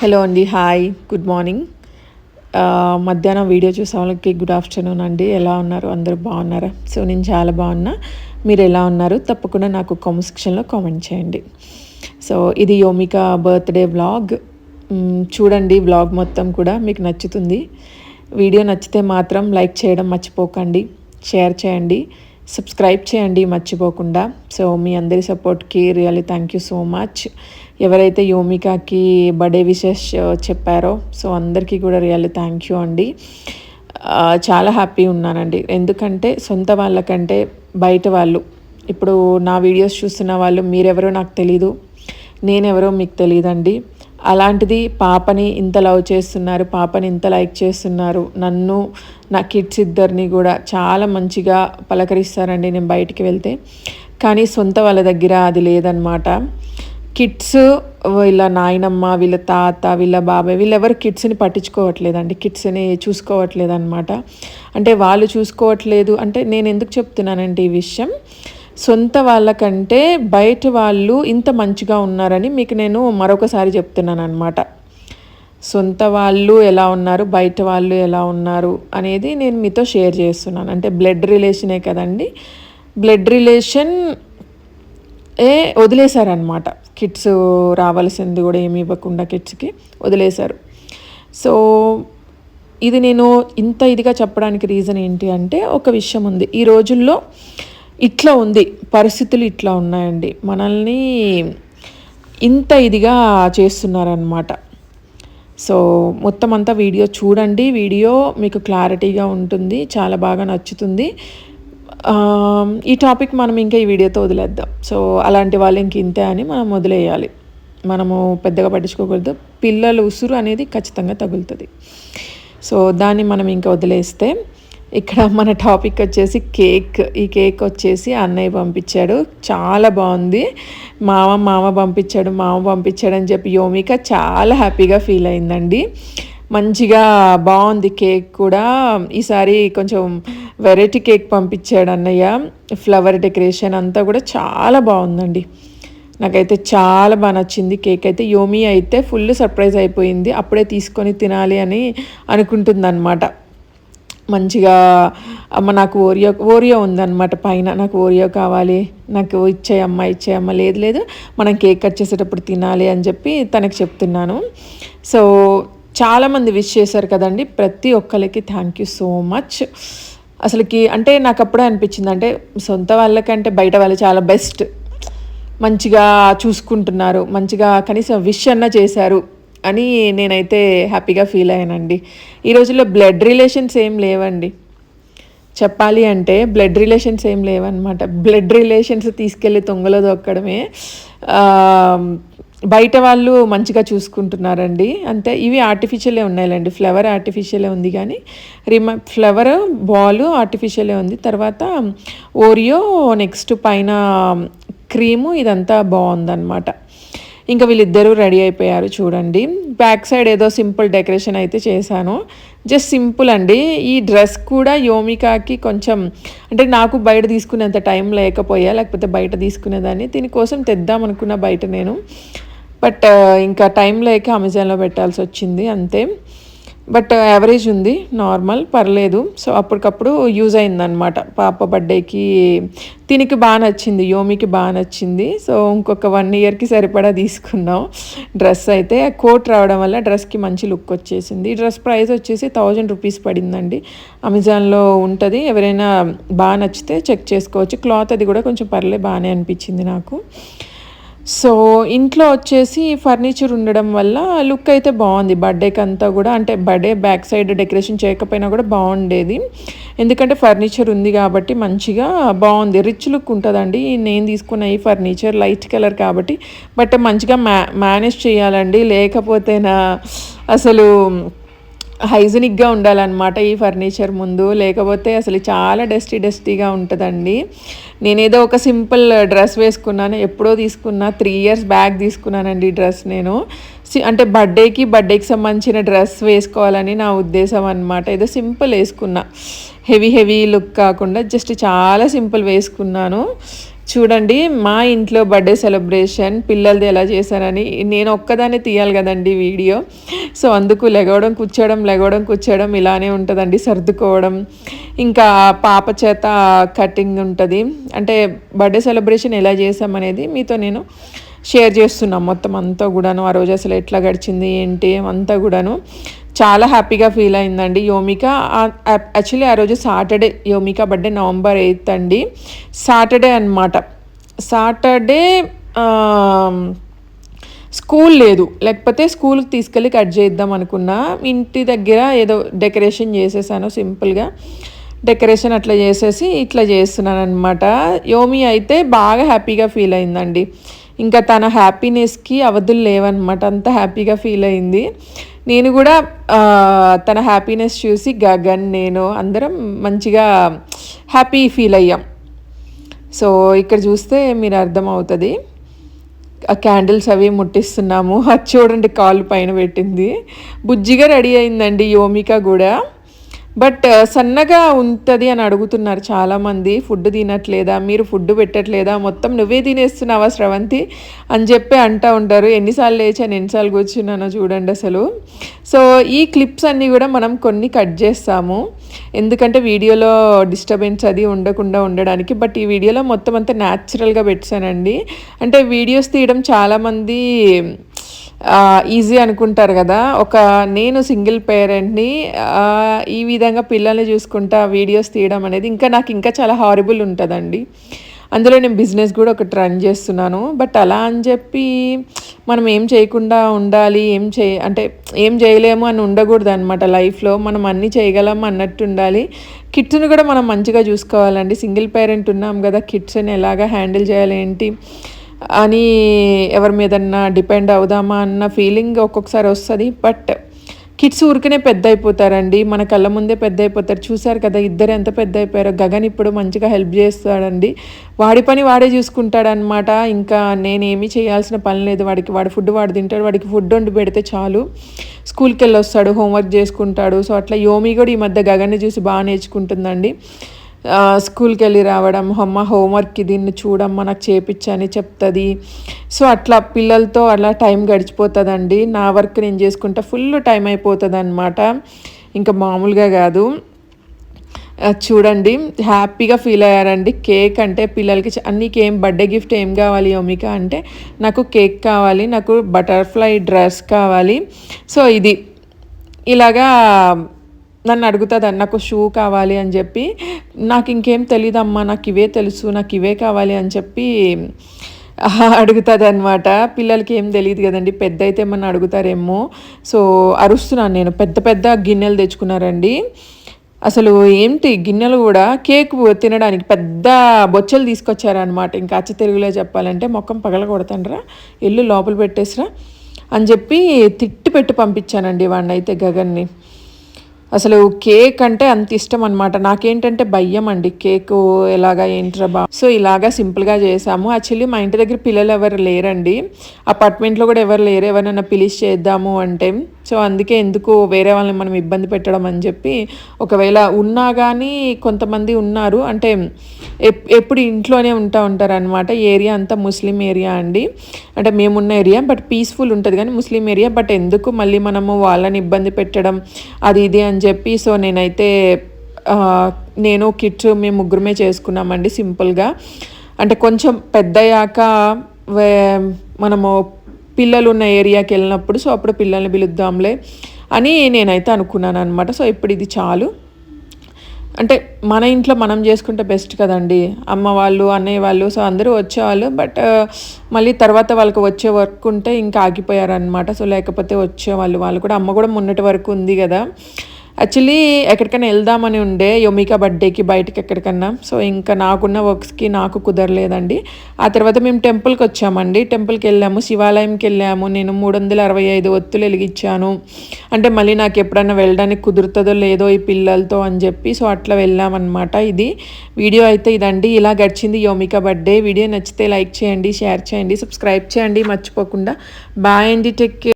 Hello అండి hi good morning మధ్యాహ్నం video చూసే వాళ్ళకి గుడ్ ఆఫ్టర్నూన్ అండి ఎలా ఉన్నారు? అందరూ బాగున్నారా? సో నేను చాలా బాగున్నా. మీరు ఎలా ఉన్నారు? తప్పకుండా నాకు కామెంట్ సెక్షన్లో కామెంట్ చేయండి. సో ఇది యోమిక బర్త్డే వ్లాగ్ చూడండి వ్లాగ్ మొత్తం కూడా మీకు నచ్చుతుంది. వీడియో నచ్చితే మాత్రం లైక్ చేయడం మర్చిపోకండి. షేర్ చేయండి. సబ్స్క్రైబ్ చేయండి మర్చిపోకుండా. సో మీ అందరి సపోర్ట్కి really thank you so much ఎవరైతే యోమికాకి బర్త్డే విషెస్ చెప్పారో సో అందరికీ కూడా రియల్లీ థ్యాంక్ యూ అండి. చాలా హ్యాపీ ఉన్నానండి. ఎందుకంటే సొంత వాళ్ళకంటే బయట వాళ్ళు ఇప్పుడు నా వీడియోస్ చూస్తున్న వాళ్ళు మీరెవరో నాకు తెలీదు నేనెవరో మీకు తెలియదండి అలాంటిది పాపని ఇంత లవ్ చేస్తున్నారు పాపని ఇంత లైక్ చేస్తున్నారు నన్ను నా కిడ్స్ ఇద్దరిని కూడా చాలా మంచిగా పలకరిస్తారండి నేను బయటికి వెళ్తే. కానీ సొంత వాళ్ళ దగ్గర అది లేదనమాట కిడ్స్ వీళ్ళ నాయనమ్మ వీళ్ళ తాత వీళ్ళ బాబాయ్ వీళ్ళెవరు కిడ్స్ని పట్టించుకోవట్లేదండి. కిడ్స్ని చూసుకోవట్లేదు అనమాట అంటే వాళ్ళు చూసుకోవట్లేదు. అంటే నేను ఎందుకు చెప్తున్నానండి ఈ విషయం. సొంత వాళ్ళకంటే బయట వాళ్ళు ఇంత మంచిగా ఉన్నారని మీకు నేను మరొకసారి చెప్తున్నాను అనమాట సొంత వాళ్ళు ఎలా ఉన్నారు? బయట వాళ్ళు ఎలా ఉన్నారు? అనేది నేను మీతో షేర్ చేస్తున్నాను. అంటే బ్లడ్ రిలేషనే కదండి. బ్లడ్ రిలేషన్ ఏ వదిలేశారనమాట కిడ్స్ రావాల్సింది కూడా ఏమి ఇవ్వకుండా కిడ్స్కి వదిలేశారు. సో ఇది నేను ఇంత ఇదిగా చెప్పడానికి రీజన్ ఏంటి అంటే ఒక విషయం ఉంది. ఈ రోజుల్లో ఇట్లా ఉంది. పరిస్థితులు ఇట్లా ఉన్నాయండి. మనల్ని ఇంత ఇదిగా చేస్తున్నారనమాట సో మొత్తం అంతా వీడియో చూడండి. వీడియో మీకు క్లారిటీగా ఉంటుంది. చాలా బాగా నచ్చుతుంది. ఈ టాపిక్ మనం ఇంకా ఈ వీడియోతో వదిలేద్దాం. సో అలాంటి వాళ్ళు ఇంక ఇంతే అని మనం వదిలేయాలి. మనము పెద్దగా పట్టించుకోకూడదు. పిల్లల ఉసురు అనేది ఖచ్చితంగా తగులుతుంది. సో దాన్ని మనం ఇంకా వదిలేస్తే ఇక్కడ మన టాపిక్ వచ్చేసి కేక్. ఈ కేక్ వచ్చేసి అన్నయ్య పంపించాడు. చాలా బాగుంది. మామ మామ పంపించాడు మామ పంపించాడు అని చెప్పి యోమిక చాలా హ్యాపీగా ఫీల్ అయిందండి. మంచిగా బాగుంది కేక్ కూడా. ఈసారి కొంచెం వెరైటీ కేక్ పంపించాడు అన్నయ్య. ఫ్లవర్ డెకరేషన్ అంతా కూడా చాలా బాగుందండి. నాకైతే చాలా బాగా నచ్చింది కేక్ అయితే. యోమి అయితే ఫుల్ సర్ప్రైజ్ అయిపోయింది. అప్పుడే తీసుకొని తినాలి అని అనుకుంటుందన్నమాట. మంచిగా అమ్మ నాకు ఓరియో ఓరియో ఉందన్నమాట పైన. నాకు ఓరియో కావాలి. నాకు ఇచ్చేయమ్మ ఇచ్చేయమ్మ లేదు లేదు. మనం కేక్ కట్ చేసేటప్పుడు తినాలి అని చెప్పి తనకి చెప్తున్నాను. సో చాలామంది విష్ చేశారు కదండి. ప్రతి ఒక్కరికి థ్యాంక్ యూ సో మచ్. అసలుకి అంటే నాకు అప్పుడే అనిపించింది. అంటే సొంత వాళ్ళకంటే బయట వాళ్ళు చాలా బెస్ట్. మంచిగా చూసుకుంటున్నారు. మంచిగా కనీసం విష్ అన్న చేశారు అని నేనైతే హ్యాపీగా ఫీల్ అయ్యానండి. ఈ రోజుల్లో బ్లడ్ రిలేషన్స్ ఏం లేవండి. చెప్పాలి అంటే బ్లడ్ రిలేషన్స్ ఏం లేవన్నమాట. బ్లడ్ రిలేషన్స్ తీసుకెళ్ళి తొంగలో దొక్కడమే బయట వాళ్ళు మంచిగా చూసుకుంటున్నారండి. అంతే ఇవి ఆర్టిఫిషియలే ఉన్నాయిలేండి. ఫ్లవర్ ఆర్టిఫిషియలే ఉంది కానీ రిమ ఫ్లవర్ బాల్ ఆర్టిఫిషియలే ఉంది. తర్వాత ఓరియో నెక్స్ట్ పైన క్రీము ఇదంతా బాగుందన్నమాట. ఇంకా వీళ్ళిద్దరూ రెడీ అయిపోయారు చూడండి. బ్యాక్ సైడ్ ఏదో సింపుల్ డెకరేషన్ అయితే చేశాను. జస్ట్ సింపుల్ అండి. ఈ డ్రెస్ కూడా యోమికాకి కొంచెం అంటే నాకు బయట తీసుకునేంత టైం లేకపోయా లేకపోతే బయట తీసుకునేదాన్ని. దీనికోసం తెద్దాం అనుకున్న బయట నేను. బట్ ఇంకా టైం లేక అమెజాన్లో పెట్టాల్సి వచ్చింది అంతే. బట్ యావరేజ్ ఉంది నార్మల్ పర్లేదు. సో అప్పటికప్పుడు యూజ్ అయిందనమాట పాప బర్త్డేకి తినికి బాగా నచ్చింది యోమికి బాగా నచ్చింది. సో ఇంకొక వన్ ఇయర్కి సరిపడా తీసుకున్నాం. డ్రెస్ అయితే కోట్ రావడం వల్ల డ్రెస్కి మంచి లుక్ వచ్చేసింది. ఈ డ్రెస్ ప్రైస్ వచ్చేసి థౌజండ్ రూపీస్ పడిందండి. అమెజాన్లో ఉంటుంది. ఎవరైనా బాగా నచ్చితే చెక్ చేసుకోవచ్చు. క్లాత్ అది కూడా కొంచెం పర్లే బాగానే అనిపించింది నాకు. సో ఇంట్లో వచ్చేసి ఫర్నిచర్ ఉండడం వల్ల లుక్ అయితే బాగుంది. బర్త్డేకి అంతా కూడా అంటే బర్త్డే బ్యాక్ సైడ్ డెకరేషన్ చేయకపోయినా కూడా బాగుండేది. ఎందుకంటే ఫర్నిచర్ ఉంది కాబట్టి మంచిగా బాగుంది. రిచ్ లుక్ ఉంటుందండి. నేను తీసుకున్న ఈ ఫర్నిచర్ లైట్ కలర్ కాబట్టి. బట్ మంచిగా మ్యా మేనేజ్ చేయాలండి. లేకపోతేనా అసలు హైజనిక్గా ఉండాలన్నమాట ఈ ఫర్నిచర్ ముందు. లేకపోతే అసలు చాలా డస్టీ డస్టీగా ఉంటుందండి. నేనేదో ఒక సింపుల్ డ్రెస్ వేసుకున్నాను ఎప్పుడో తీసుకున్నా త్రీ ఇయర్స్ బ్యాక్ తీసుకున్నానండి ఈ డ్రెస్ నేను. సి- అంటే బర్త్డేకి బర్త్డేకి సంబంధించిన డ్రెస్ వేసుకోవాలని నా ఉద్దేశం అనమాట ఏదో సింపుల్ వేసుకున్నా. హెవీ హెవీ లుక్ కాకుండా జస్ట్ చాలా సింపుల్ వేసుకున్నాను. చూడండి మా ఇంట్లో బర్త్డే సెలబ్రేషన్ పిల్లలది ఎలా చేశారని నేను ఒక్కదాన్ని తీయాలి కదండి వీడియో. సో అందుకు లెగవడం కూర్చోవడం లెగవడం కూర్చోవడం ఇలానే ఉంటుందండి సర్దుకోవడం. ఇంకా పాప చేత కటింగ్ ఉంటుంది. అంటే బర్త్డే సెలబ్రేషన్ ఎలా చేసామనేది మీతో నేను షేర్ చేస్తున్నాం మొత్తం అంతా కూడాను. ఆ రోజు అసలు ఎట్లా గడిచింది ఏంటి అంతా కూడాను. చాలా హ్యాపీగా ఫీల్ అయిందండి. యోమిక యాక్చువల్లీ ఆ రోజు Saturday Yomika birthday November eighth అండి. సాటర్డే అనమాట సాటర్డే స్కూల్ లేదు. లేకపోతే స్కూల్కి తీసుకెళ్ళి కట్ చేద్దాం అనుకున్నా. ఇంటి దగ్గర ఏదో డెకరేషన్ చేసేసాను సింపుల్గా. డెకరేషన్ అట్లా చేసేసి ఇట్లా చేస్తున్నాను అనమాట యోమి అయితే బాగా హ్యాపీగా ఫీల్ అయిందండి. ఇంకా తన హ్యాపీనెస్కి అవధులు లేవన్నమాట. అంత హ్యాపీగా ఫీల్ అయింది. నేను కూడా తన హ్యాపీనెస్ చూసి గగన్ నేను అందరం మంచిగా హ్యాపీ ఫీల్ అయ్యాం. సో ఇక్కడ చూస్తే మీరు అర్థమవుతుంది. ఆ క్యాండిల్స్ అవి ముట్టిస్తున్నాము. అది చూడండి కాలు పైన పెట్టింది. బుజ్జిగా రెడీ అయిందండి యోమిక కూడా. బట్ uh, సన్నగా ఉంటుంది అని అడుగుతున్నారు చాలామంది. ఫుడ్ తినట్లేదా? మీరు ఫుడ్ పెట్టట్లేదా? మొత్తం నువ్వే తినేస్తున్నావా స్రవంతి? అని చెప్పి అంటూ ఉంటారు. ఎన్నిసార్లు లేచాను ఎన్నిసార్లు కూర్చున్నానో చూడండి అసలు. సో ఈ క్లిప్స్ అన్నీ కూడా మనం కొన్ని కట్ చేస్తాము. ఎందుకంటే వీడియోలో డిస్టర్బెన్స్ అది ఉండకుండా ఉండడానికి. బట్ ఈ వీడియోలో మొత్తం అంతా న్యాచురల్గా పెట్టానండి. అంటే వీడియోస్ తీయడం చాలామంది ఈజీ అనుకుంటారు కదా. ఒక నేను సింగిల్ పేరెంట్ని ఈ విధంగా పిల్లల్ని చూసుకుంటా వీడియోస్ తీయడం అనేది ఇంకా నాకు ఇంకా చాలా హారిబుల్ ఉంటుందండి. అందులో నేను బిజినెస్ కూడా ఒకటి రన్ చేస్తున్నాను. బట్ అలా అని చెప్పి మనం ఏం చేయకుండా ఉండాలి ఏం చేయ అంటే ఏం చేయలేము అని ఉండకూడదు అనమాట లైఫ్లో మనం అన్నీ చేయగలం అన్నట్టు ఉండాలి. కిడ్స్ని కూడా మనం మంచిగా చూసుకోవాలండి. సింగిల్ పేరెంట్ ఉన్నాం కదా కిడ్స్ని ఎలాగా హ్యాండిల్ చేయాలి ఏంటి? అని ఎవరి మీదన్నా డిపెండ్ అవుదామా అన్న ఫీలింగ్ ఒక్కొక్కసారి వస్తుంది. బట్ కిడ్స్ ఊరికనే పెద్ద అయిపోతారండి మన కళ్ళ ముందే పెద్ద అయిపోతారు చూసారు కదా ఇద్దరు ఎంత పెద్ద అయిపోయారో గగన్ ఇప్పుడు మంచిగా హెల్ప్ చేస్తాడండి. వాడి పని వాడే చూసుకుంటాడనమాట ఇంకా నేనేమి చేయాల్సిన పని లేదు. వాడికి వాడి ఫుడ్ వాడు తింటాడు. వాడికి ఫుడ్ వండి పెడితే చాలు. స్కూల్కి వెళ్ళి వస్తాడు హోంవర్క్ చేసుకుంటాడు. సో అట్లా యోమి కూడా ఈ మధ్య గగన్ని చూసి బాగా నేర్చుకుంటుందండి. స్కూల్కి వెళ్ళి రావడం అమ్మ హోంవర్క్కి దీన్ని చూడమ్మా నాకు చేపించని చెప్తుంది. సో అట్లా పిల్లలతో అలా టైం గడిచిపోతుందండి. నా వర్క్ నేను చేసుకుంటా ఫుల్ టైం అయిపోతుంది అనమాట ఇంకా మామూలుగా కాదు. చూడండి హ్యాపీగా ఫీల్ అయ్యారండి. కేక్ అంటే పిల్లలకి అన్నికి ఏం బర్త్డే గిఫ్ట్ ఏం కావాలి ఒమిక అంటే నాకు కేక్ కావాలి నాకు బటర్ఫ్లై డ్రెస్ కావాలి. సో ఇది ఇలాగా నన్ను అడుగుతుంది నాకు షూ కావాలి అని చెప్పి నాకు ఇంకేం తెలియదమ్మా నాకు ఇవే తెలుసు నాకు ఇవే కావాలి అని చెప్పి అడుగుతుంది అనమాట పిల్లలకి ఏం తెలియదు కదండి పెద్ద అయితే ఏమన్నా అడుగుతారేమో. సో అరుస్తున్నాను నేను. పెద్ద పెద్ద గిన్నెలు తెచ్చుకున్నారండి. అసలు ఏంటి గిన్నెలు కూడా కేక్ తినడానికి పెద్ద బొచ్చలు తీసుకొచ్చారనమాట ఇంకా అచ్చ తెలుగులో చెప్పాలంటే మొక్కం పగల కొడతాండ్రా ఇల్లు లోపల పెట్టేసిరా అని చెప్పి తిట్టి పెట్టి పంపించానండి వాడిని అయితే గగన్ని. అసలు కేక్ అంటే అంత ఇష్టం అనమాట నాకేంటంటే భయం అండి. కేక్ ఎలాగా ఏంట్రా బా? సో ఇలాగా సింపుల్గా చేసాము. యాక్చువల్లీ మా ఇంటి దగ్గర పిల్లలు ఎవరు లేరండి. అపార్ట్మెంట్లో కూడా ఎవరు లేరు. ఎవరైనా పిలిచి చేద్దాము అంటే సో అందుకే ఎందుకు వేరే వాళ్ళని మనం ఇబ్బంది పెట్టడం అని చెప్పి ఒకవేళ ఉన్నా కానీ కొంతమంది ఉన్నారు. అంటే ఎప్పుడు ఇంట్లోనే ఉంటా ఉంటారు అనమాట ఏరియా అంతా ముస్లిం ఏరియా అండి. అంటే మేమున్న ఏరియా బట్ పీస్ఫుల్ ఉంటుంది కానీ ముస్లిం ఏరియా. బట్ ఎందుకు మళ్ళీ మనము వాళ్ళని ఇబ్బంది పెట్టడం అది ఇది అని చెప్పి సో నేనైతే నేను కిట్స్ మేము ముగ్గురమే చేసుకున్నామండి సింపుల్గా. అంటే కొంచెం పెద్దయ్యాక మనము పిల్లలు ఉన్న ఏరియాకి వెళ్ళినప్పుడు సో అప్పుడు పిల్లల్ని పిలుద్దాంలే అని నేనైతే అనుకున్నాను అనమాట సో ఇప్పుడు ఇది చాలు. అంటే మన ఇంట్లో మనం చేసుకుంటే బెస్ట్ కదండి. అమ్మ వాళ్ళు అన్నయ్య వాళ్ళు సో అందరూ వచ్చేవాళ్ళు. బట్ మళ్ళీ తర్వాత వాళ్ళకి వచ్చే వర్క్ ఉంటే ఇంకా ఆగిపోయారనమాట సో లేకపోతే వచ్చేవాళ్ళు వాళ్ళు కూడా అమ్మ కూడా మొన్నటి వరకు ఉంది కదా. యాక్చువల్లీ ఎక్కడికైనా వెళ్దామని ఉండే యొమికా బర్త్డేకి బయటకి ఎక్కడికన్నా. సో ఇంకా నాకున్న వర్క్స్కి నాకు కుదరలేదండి. ఆ తర్వాత మేము టెంపుల్కి వచ్చామండి. టెంపుల్కి వెళ్ళాము శివాలయంకి వెళ్ళాము. నేను మూడు వందల అరవై ఐదు ఒత్తులు వెలిగించాను. అంటే మళ్ళీ నాకు ఎప్పుడన్నా వెళ్ళడానికి కుదురుతుందో లేదో ఈ పిల్లలతో అని చెప్పి సో అట్లా వెళ్ళామన్నమాట ఇది. వీడియో అయితే ఇదండి. ఇలా గడిచింది యోమికా బర్త్డే వీడియో నచ్చితే లైక్ చేయండి షేర్ చేయండి సబ్స్క్రైబ్ చేయండి. మర్చిపోకుండా. బాయ్ అండి. టెక్